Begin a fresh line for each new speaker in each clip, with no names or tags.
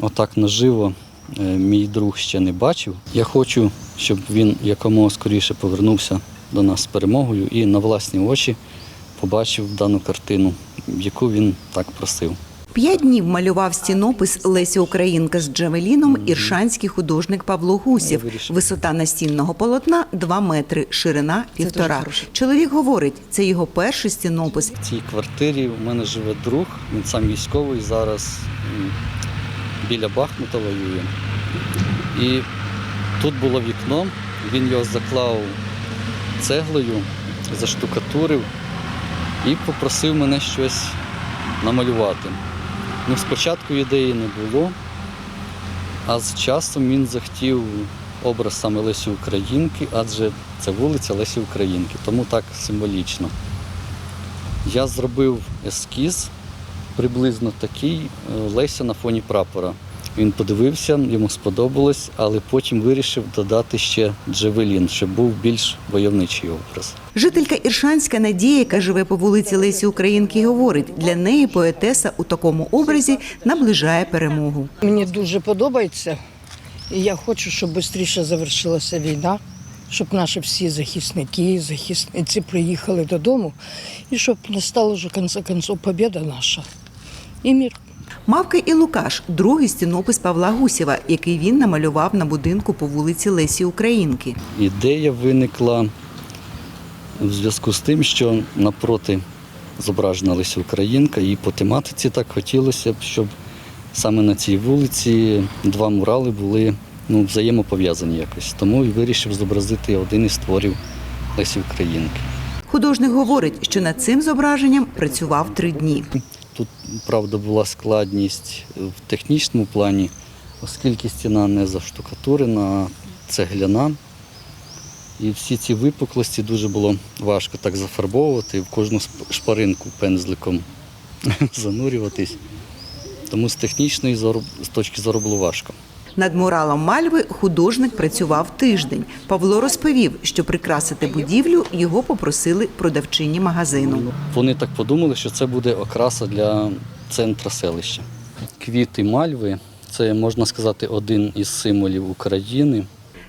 отак наживо е, мій друг ще не бачив. Я хочу, щоб він якомога скоріше повернувся до нас з перемогою і на власні очі побачив дану картину, яку він так просив.
П'ять днів малював стінопис Лесі Українка з Джавеліном іршанський художник Павло Гусєв. Висота настінного полотна 2 метри, ширина півтора. Чоловік говорить, це його перший стінопис.
В цій квартирі у мене живе друг, він сам військовий, зараз біля Бахмута воює. І тут було вікно, він його заклав цеглою, заштукатурив і попросив мене щось намалювати. Ну, спочатку ідеї не було, а з часом він захотів образ саме Лесі Українки, адже це вулиця Лесі Українки, тому так символічно. Я зробив ескіз приблизно такий е, Леся на фоні прапора. Він подивився, йому сподобалось, але потім вирішив додати ще Джевелін, щоб був більш войовничий образ.
Жителька Іршанська Надія, яка живе по вулиці Лесі Українки, говорить, для неї поетеса у такому образі наближає перемогу.
Мені дуже подобається, і я хочу, щоб швидше завершилася війна, щоб наші всі захисники, захисниці приїхали додому, і щоб настала вже кінця кінців побіда наша і мир.
Мавка і Лукаш другий стінопис Павла Гусєва, який він намалював на будинку по вулиці Лесі Українки.
Ідея виникла в зв'язку з тим, що напроти зображена Леся Українка, і по тематиці так хотілося б, щоб саме на цій вулиці два мурали були ну, взаємопов'язані якось. Тому і вирішив зобразити один із творів Лесі Українки.
Художник говорить, що над цим зображенням працював три дні.
Правда, була складність в технічному плані, оскільки стіна не заштукатурена, а цегляна. І всі ці випуклості дуже було важко так зафарбовувати, в кожну шпаринку пензликом занурюватись. Тому з технічної з точки зору було важко.
Над муралом мальви художник працював тиждень. Павло розповів, що прикрасити будівлю його попросили продавчині магазину.
Вони так подумали, що це буде окраса для центра селища. Квіти мальви це, можна сказати, один із символів України.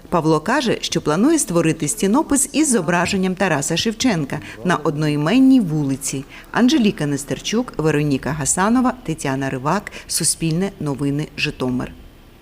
Павло каже, що планує створити стінопис із зображенням Тараса Шевченка на одноіменній вулиці. Анжеліка Нестерчук, Вероніка Гасанова, Тетяна Ривак, Суспільне новини Житомир.